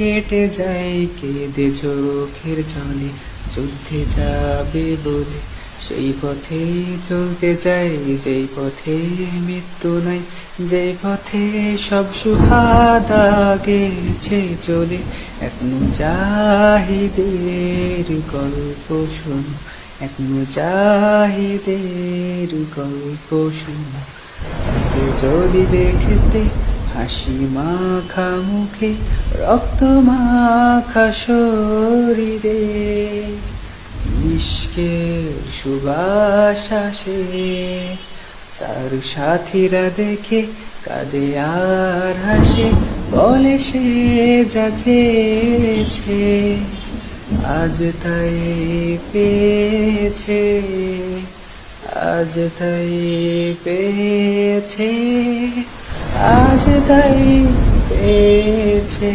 কেটে যায় কেঁদে চোখের জলে। চলতে যাবে বলে সেই পথে চলতে চাই যেই পথে মৃত্যু নাই, যেই পথে সব সুহাদা গেছে চলে। এক মুজাহিদের গল্প শোনো, এক মুজাহিদের গল্প শোনো। যদি দেখতে হাসি মাখা মুখে, রক্ত মাখা শরীরে। ইস্কের সুবাস আসে, তার সাথীরা দেখে কাঁদে আর হাসে, বলে সে যাচেছে আজ তাই পেয়েছে, আজ তাই পেয়েছে। আজ তাই পেয়েছে।